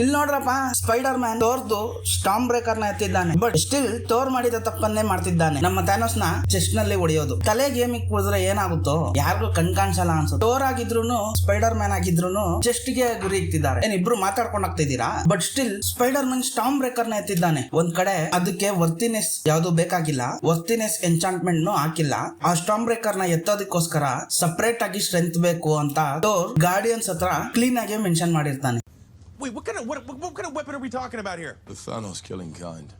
ಇಲ್ಲಿ ನೋಡ್ರಪ್ಪ spider man ತೋರ್ದು ಸ್ಟಾಮ್ ಬ್ರೇಕರ್ನ ಎತ್ತಿದ್ದಾನೆ. ಬಟ್ ಸ್ಟಿಲ್ ತೋರ್ ಮಾಡಿದ ತಪ್ಪನ್ನೇ ಮಾಡ್ತಿದ್ದಾನೆ. ನಮ್ಮ ಥ್ಯಾನೋಸ್ನ ಚೆಸ್ಟ್ನಲ್ಲಿ ಹೊಡೆಯೋದು. ತಲೆ ಗೇಮ್ ಕುಡಿದ್ರೆ ಏನಾಗುತ್ತೋ ಯಾರಿಗೂ ಕಣ್ ಕಾಣಿಸಲ್ಲ ಅನ್ಸುತ್ತೆ. ತೋರ್ ಆಗಿದ್ರು ಸ್ಪೈಡರ್ ಮ್ಯಾನ್ ಆಗಿದ್ರು ಚೆಸ್ಟ್ಗೆ ಗುರಿ ಇಕ್ತಿದ್ದಾರೆ. ಏನ್ ಇಬ್ರು ಮಾತಾಡ್ಕೊಂಡು ಹೋಗ್ತಿದ್ದೀರಾ? But still spider man storm ಬ್ರೇಕರ್ನ ಎತ್ತಿದ್ದಾನೆ. ಒಂದ್ ಕಡೆ ಅದಕ್ಕೆ ವರ್ತಿನೆಸ್ ಯಾವ್ದು ಬೇಕಾಗಿಲ್ಲ ವರ್ತಿನೆಸ್ ಎಂಚಾಂಟ್ಮೆಂಟ್ ನು ಹಾಕಿಲ್ಲ. ಆ ಸ್ಟಾಮ್ ಬ್ರೇಕರ್ನ ಎತ್ತೋದಕ್ಕೋಸ್ಕರ ಸಪರೇಟ್ ಆಗಿ ಸ್ಟ್ರೆಂತ್ ಬೇಕು ಅಂತ ತೋರ್ ಗಾರ್ಡಿಯನ್ಸ್ ಹತ್ರ ಕ್ಲೀನ್ ಆಗಿ ಮೆನ್ಷನ್ ಮಾಡಿರ್ತಾನೆ. Wait, what kind of what, what, what kind of weapon are we talking about here? The Thanos killing kind.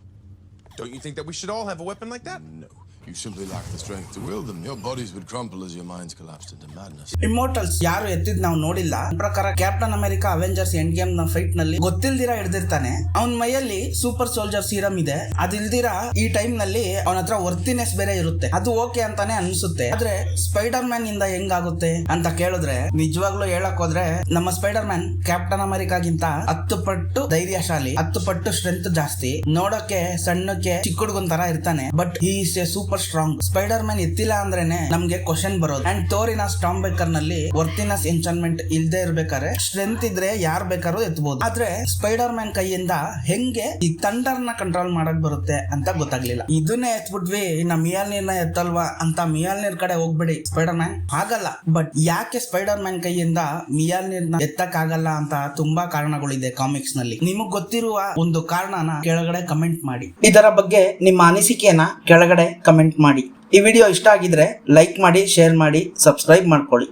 Don't you think that we should all have a weapon like that? No. You simply lack the strength to will them. Your bodies would crumple as your minds collapsed into madness. Immortals ಯಾರು ಎತ್ತಿದ್ ನಾವು ನೋಡಿಲ್ಲ. ಪ್ರಕಾರ captain America Avengers ಎಂಡ್ ಗೇಮ್ನ ಫೈಟ್ನಲ್ಲಿ ಗೊತ್ತಿಲ್ದಿರ ಹಿಡ್ದಿರ್ತಾನೆ. ಅವನ್ ಮೈಯಲ್ಲಿ ಸೂಪರ್ ಸೋಲ್ಜರ್ ಸೀರಮ್ ಇದೆ. ಅದಿಲ್ದಿರ ಈ ಟೈಮ್ನಲ್ಲಿ ಅವನ ಹತ್ರ ವರ್ತಿನೆಸ್ ಬೇರೆ ಇರುತ್ತೆ. ಅದು ಓಕೆ ಅಂತಾನೆ ಅನ್ಸುತ್ತೆ. ಆದ್ರೆ ಸ್ಪೈಡರ್ ಮ್ಯಾನ್ ಇಂದ ಹೆಂಗಾಗುತ್ತೆ ಅಂತ ಕೇಳಿದ್ರೆ, ನಿಜವಾಗ್ಲೂ ಹೇಳಕ್ ಹೋದ್ರೆ ನಮ್ಮ ಸ್ಪೈಡರ್ ಮ್ಯಾನ್ ಕ್ಯಾಪ್ಟನ್ ಅಮೆರಿಕಾಗಿಂತ ಹತ್ತು ಪಟ್ಟು ಧೈರ್ಯಶಾಲಿ, ಹತ್ತು ಪಟ್ಟು ಸ್ಟ್ರೆಂತ್ ಜಾಸ್ತಿ. ನೋಡೋಕೆ, ಸಣ್ಣಕ್ಕೆ ಚಿಕ್ಕ ಹುಡುಗನ್ ತರ ಇರ್ತಾನೆ. ಬಟ್ ಈ super super strong Spider Man ಇತ್ತಿಲ್ಲ ಅಂದ್ರೆ ನಮ್ಗೆ ಕ್ವಶನ್ ಬರೋದು. ಅಂಡ್ ತೋರಿನ ಸ್ಟಾಮ್ ಬೇಕರ್ನಲ್ಲಿ ವರ್ತಿನಸ್ ಎಂಚನ್ಮೆಂಟ್ ಇಲ್ದೇ ಇರ್ಬೇಕಾದ್ರೆ ಸ್ಟ್ರೆಂತ್ ಇದ್ರೆ ಯಾರ್ ಬೇಕಾದ್ರೂ ಎತ್ಬಹುದು ಆದ್ರೆ ಸ್ಪೈಡರ್ ಮ್ಯಾನ್ ಕೈಯಿಂದ ಹೆಂಗೆ ಈ ಥಂಡರ್ನ ಕಂಟ್ರೋಲ್ ಮಾಡಕ್ ಬರುತ್ತೆ ಅಂತ ಗೊತ್ತಾಗ್ಲಿಲ್ಲ. ಇದನ್ನೇ ಎತ್ಬಿಟ್ವಿ, ಇನ್ನ ಮಿಯಾಲ್ ನೀರ್ನ ಎತ್ತಲ್ವಾ ಅಂತ ಮಿಯಾಲ್ ನೀರ್ ಕಡೆ ಹೋಗ್ಬೇಡಿ ಸ್ಪೈಡರ್ ಮ್ಯಾನ್ ಆಗಲ್ಲ. ಬಟ್ ಯಾಕೆ ಸ್ಪೈಡರ್ ಮ್ಯಾನ್ ಕೈಯಿಂದ ಮಿಯಾಲ್ ನೀರ್ನ ಎತ್ತಕ್ ಆಗಲ್ಲ ಅಂತ ತುಂಬಾ ಕಾರಣಗಳಿದೆ ಕಾಮಿಕ್ಸ್ನಲ್ಲಿ ನಿಮಗ್ ಗೊತ್ತಿರುವ ಒಂದು ಕಾರಣನ ಕೆಳಗಡೆ ಕಮೆಂಟ್ ಮಾಡಿ. ಇದರ ಬಗ್ಗೆ ನಿಮ್ಮ ಅನಿಸಿಕೆಯನ್ನ ಕೆಳಗಡೆ ಕಮೆಂಟ್ ಮಾಡಿ. ಈ ವಿಡಿಯೋ ಇಷ್ಟ ಆಗಿದ್ರೆ ಲೈಕ್ ಮಾಡಿ ಶೇರ್ ಮಾಡಿ ಸಬ್ಸ್ಕ್ರೈಬ್ ಮಾಡ್ಕೊಳ್ಳಿ.